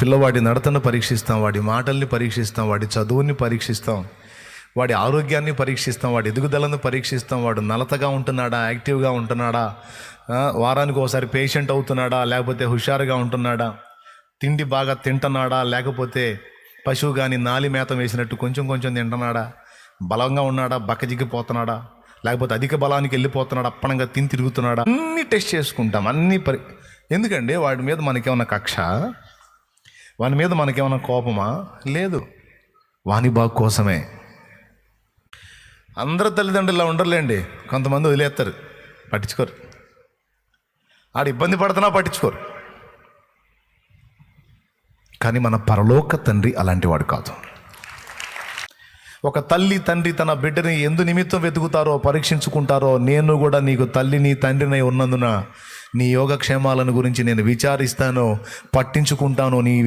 పిల్లవాడి నడతను పరీక్షిస్తాం వాడి మాటల్ని పరీక్షిస్తాం వాడి చదువుని పరీక్షిస్తాం వాడి ఆరోగ్యాన్ని పరీక్షిస్తాం వాడి ఎదుగుదలను పరీక్షిస్తాం వాడు నలతగా ఉంటున్నాడా యాక్టివ్గా ఉంటున్నాడా వారానికి ఒకసారి పేషెంట్ అవుతున్నాడా లేకపోతే హుషారుగా ఉంటున్నాడా తిండి బాగా తింటున్నాడా లేకపోతే పశువు కానీ నాలి మేత వేసినట్టు కొంచెం కొంచెం తింటున్నాడా బలంగా ఉన్నాడా బక్కజిగ్గిపోతున్నాడా లేకపోతే అధిక బలానికి వెళ్ళిపోతున్నాడా అప్పనంగా తిని తిరుగుతున్నాడా అన్ని టెస్ట్ చేసుకుంటాం అన్ని పరి ఎందుకండి వాడి మీద మనకేమన్నా కక్ష? వాని మీద మనకేమైనా కోపమా? లేదు. వాని బాగు కోసమే. అందరు తల్లిదండ్రులు ఇలా ఉండరులేండి. కొంతమంది వదిలేస్తారు పట్టించుకోరు. ఆడు ఇబ్బంది పడుతున్నా పట్టించుకోరు. కానీ మన పరలోక తండ్రి అలాంటి వాడు కాదు. ఒక తల్లి తండ్రి తన బిడ్డని ఎందు నిమిత్తం వెతుకుతారో పరీక్షించుకుంటారో నేను కూడా నీకు తల్లిని తండ్రినై ఉన్నందున నీ యోగక్షేమాలను గురించి నేను విచారిస్తాను పట్టించుకుంటాను నీ